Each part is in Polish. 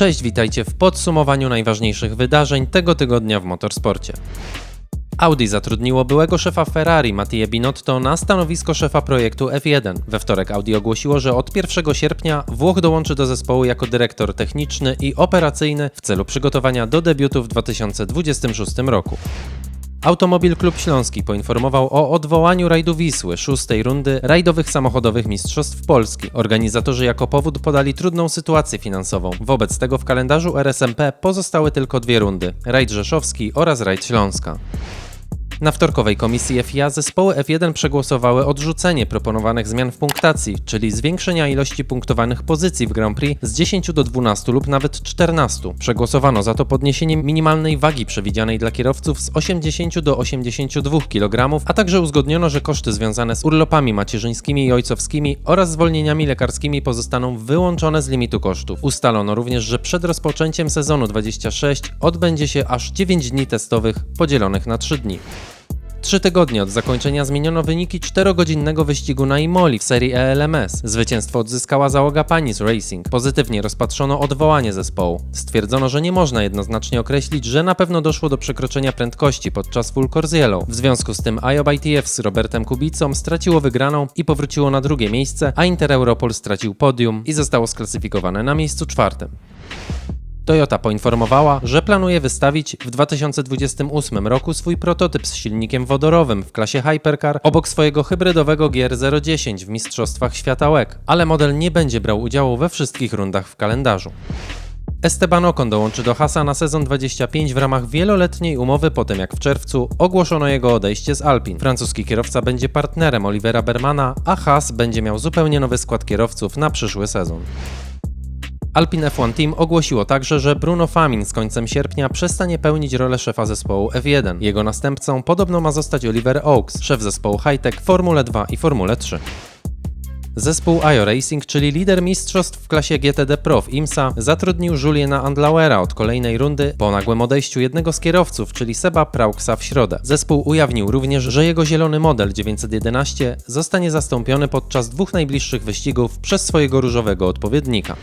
Cześć, witajcie w podsumowaniu najważniejszych wydarzeń tego tygodnia w motorsporcie. Audi zatrudniło byłego szefa Ferrari Mattia Binotto na stanowisko szefa projektu F1. We wtorek Audi ogłosiło, że od 1 sierpnia Włoch dołączy do zespołu jako dyrektor techniczny i operacyjny w celu przygotowania do debiutu w 2026 roku. Automobil Klub Śląski poinformował o odwołaniu rajdu Wisły, szóstej rundy rajdowych samochodowych mistrzostw Polski. Organizatorzy jako powód podali trudną sytuację finansową. Wobec tego w kalendarzu RSMP pozostały tylko dwie rundy: rajd Rzeszowski oraz rajd Śląska. Na wtorkowej komisji FIA zespoły F1 przegłosowały odrzucenie proponowanych zmian w punktacji, czyli zwiększenia ilości punktowanych pozycji w Grand Prix z 10 do 12 lub nawet 14. Przegłosowano za to podniesienie minimalnej wagi przewidzianej dla kierowców z 80 do 82 kg, a także uzgodniono, że koszty związane z urlopami macierzyńskimi i ojcowskimi oraz zwolnieniami lekarskimi pozostaną wyłączone z limitu kosztów. Ustalono również, że przed rozpoczęciem sezonu 26 odbędzie się aż 9 dni testowych podzielonych na 3 dni. Trzy tygodnie od zakończenia zmieniono wyniki czterogodzinnego wyścigu na Imoli w serii ELMS. Zwycięstwo odzyskała załoga Panis Racing. Pozytywnie rozpatrzono odwołanie zespołu. Stwierdzono, że nie można jednoznacznie określić, że na pewno doszło do przekroczenia prędkości podczas Full Course Yellow. W związku z tym IOB ITF z Robertem Kubicą straciło wygraną i powróciło na drugie miejsce, a Inter Europol stracił podium i zostało sklasyfikowane na miejscu czwartym. Toyota poinformowała, że planuje wystawić w 2028 roku swój prototyp z silnikiem wodorowym w klasie Hypercar obok swojego hybrydowego GR010 w Mistrzostwach Świata WEC, ale model nie będzie brał udziału we wszystkich rundach w kalendarzu. Esteban Ocon dołączy do Hasa na sezon 25 w ramach wieloletniej umowy po tym jak w czerwcu ogłoszono jego odejście z Alpin. Francuski kierowca będzie partnerem Olivera Bermana, a Haas będzie miał zupełnie nowy skład kierowców na przyszły sezon. Alpine F1 Team ogłosiło także, że Bruno Famin z końcem sierpnia przestanie pełnić rolę szefa zespołu F1. Jego następcą podobno ma zostać Oliver Oaks, szef zespołu Hightech Formule 2 i Formule 3. Zespół IO Racing, czyli lider mistrzostw w klasie GTD Pro w IMSA, zatrudnił Juliena Andlauera od kolejnej rundy po nagłym odejściu jednego z kierowców, czyli Seba Prauksa w środę. Zespół ujawnił również, że jego zielony model 911 zostanie zastąpiony podczas dwóch najbliższych wyścigów przez swojego różowego odpowiednika.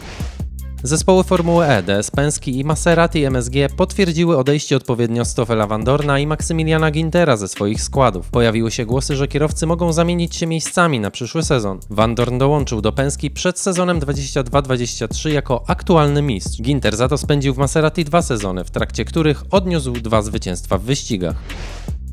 Zespoły Formuły E, DS Penske i Maserati MSG potwierdziły odejście odpowiednio Stoffela Van Dorna i Maksymiliana Gintera ze swoich składów. Pojawiły się głosy, że kierowcy mogą zamienić się miejscami na przyszły sezon. Van Dorn dołączył do Penske przed sezonem 22-23 jako aktualny mistrz. Ginter za to spędził w Maserati dwa sezony, w trakcie których odniósł dwa zwycięstwa w wyścigach.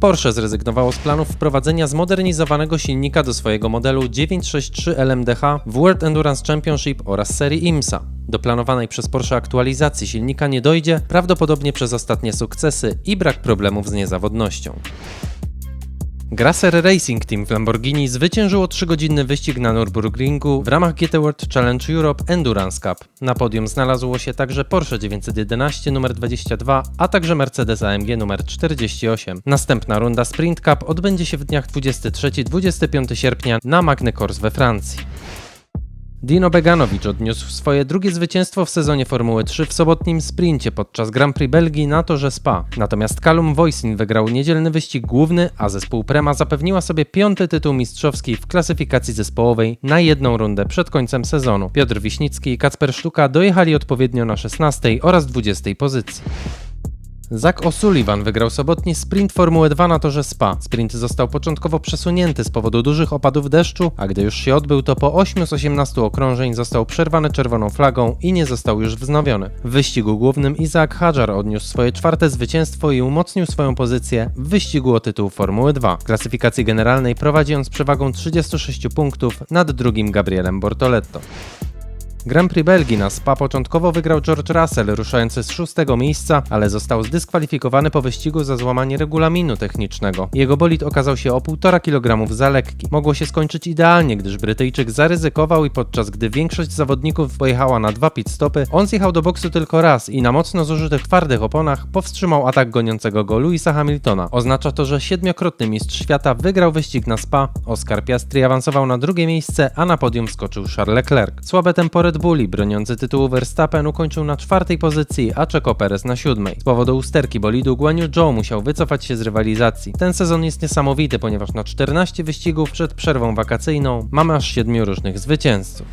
Porsche zrezygnowało z planów wprowadzenia zmodernizowanego silnika do swojego modelu 963 LMDH w World Endurance Championship oraz serii IMSA. Do planowanej przez Porsche aktualizacji silnika nie dojdzie, prawdopodobnie przez ostatnie sukcesy i brak problemów z niezawodnością. Grasser Racing Team w Lamborghini zwyciężyło 3-godzinny wyścig na Nürburgringu w ramach GT World Challenge Europe Endurance Cup. Na podium znalazło się także Porsche 911 numer 22, a także Mercedes AMG numer 48. Następna runda Sprint Cup odbędzie się w dniach 23-25 sierpnia na Magne Course we Francji. Dino Beganowicz odniósł swoje drugie zwycięstwo w sezonie Formuły 3 w sobotnim sprincie podczas Grand Prix Belgii na torze Spa. Natomiast Callum Voisin wygrał niedzielny wyścig główny, a zespół Prema zapewniła sobie piąty tytuł mistrzowski w klasyfikacji zespołowej na jedną rundę przed końcem sezonu. Piotr Wiśnicki i Kacper Sztuka dojechali odpowiednio na 16 oraz 20 pozycji. Zach O'Sullivan wygrał sobotni sprint Formuły 2 na torze Spa. Sprint został początkowo przesunięty z powodu dużych opadów deszczu, a gdy już się odbył, to po 8 z 18 okrążeń został przerwany czerwoną flagą i nie został już wznowiony. W wyścigu głównym Isaac Hadjar odniósł swoje czwarte zwycięstwo i umocnił swoją pozycję w wyścigu o tytuł Formuły 2. W klasyfikacji generalnej prowadzi on z przewagą 36 punktów nad drugim Gabrielem Bortoletto. Grand Prix Belgii na Spa początkowo wygrał George Russell, ruszający z szóstego miejsca, ale został zdyskwalifikowany po wyścigu za złamanie regulaminu technicznego. Jego bolid okazał się o 1,5 kg za lekki. Mogło się skończyć idealnie, gdyż Brytyjczyk zaryzykował i podczas gdy większość zawodników pojechała na dwa pit stopy, on zjechał do boksu tylko raz i na mocno zużytych twardych oponach powstrzymał atak goniącego go Louisa Hamiltona. Oznacza to, że siedmiokrotny mistrz świata wygrał wyścig na Spa, Oscar Piastri awansował na drugie miejsce, a na podium skoczył Charles Leclerc. Słabe tempo Red Bulli, broniący tytułu Verstappen, ukończył na czwartej pozycji, a Checo Perez na siódmej. Z powodu usterki bolidu Guan Yu Zhou musiał wycofać się z rywalizacji. Ten sezon jest niesamowity, ponieważ na 14 wyścigów przed przerwą wakacyjną mamy aż 7 różnych zwycięzców.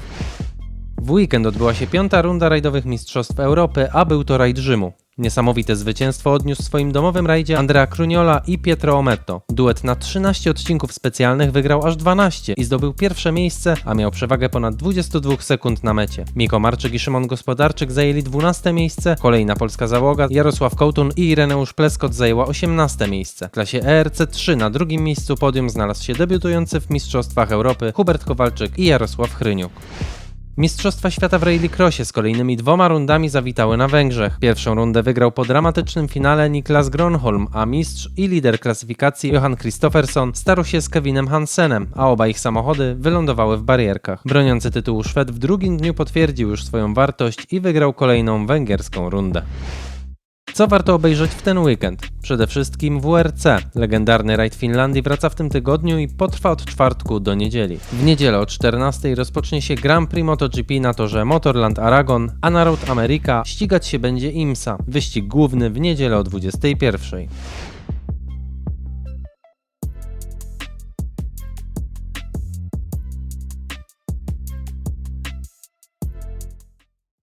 W weekend odbyła się piąta runda rajdowych Mistrzostw Europy, a był to rajd Rzymu. Niesamowite zwycięstwo odniósł w swoim domowym rajdzie Andrea Cruniola i Pietro Ometto. Duet na 13 odcinków specjalnych wygrał aż 12 i zdobył pierwsze miejsce, a miał przewagę ponad 22 sekund na mecie. Miko Marczyk i Szymon Gospodarczyk zajęli 12 miejsce, kolejna polska załoga Jarosław Kołtun i Ireneusz Pleskot zajęła 18 miejsce. W klasie ERC 3 na drugim miejscu podium znalazł się debiutujący w Mistrzostwach Europy Hubert Kowalczyk i Jarosław Chryniuk. Mistrzostwa Świata w Rallycrossie z kolejnymi dwoma rundami zawitały na Węgrzech. Pierwszą rundę wygrał po dramatycznym finale Niklas Gronholm, a mistrz i lider klasyfikacji Johan Kristoffersson starł się z Kevinem Hansenem, a oba ich samochody wylądowały w barierkach. Broniący tytułu Szwed w drugim dniu potwierdził już swoją wartość i wygrał kolejną węgierską rundę. Co warto obejrzeć w ten weekend? Przede wszystkim WRC. Legendarny rajd Finlandii wraca w tym tygodniu i potrwa od czwartku do niedzieli. W niedzielę o 14 rozpocznie się Grand Prix MotoGP na torze Motorland Aragon, a na Road America ścigać się będzie IMSA. Wyścig główny w niedzielę o 21.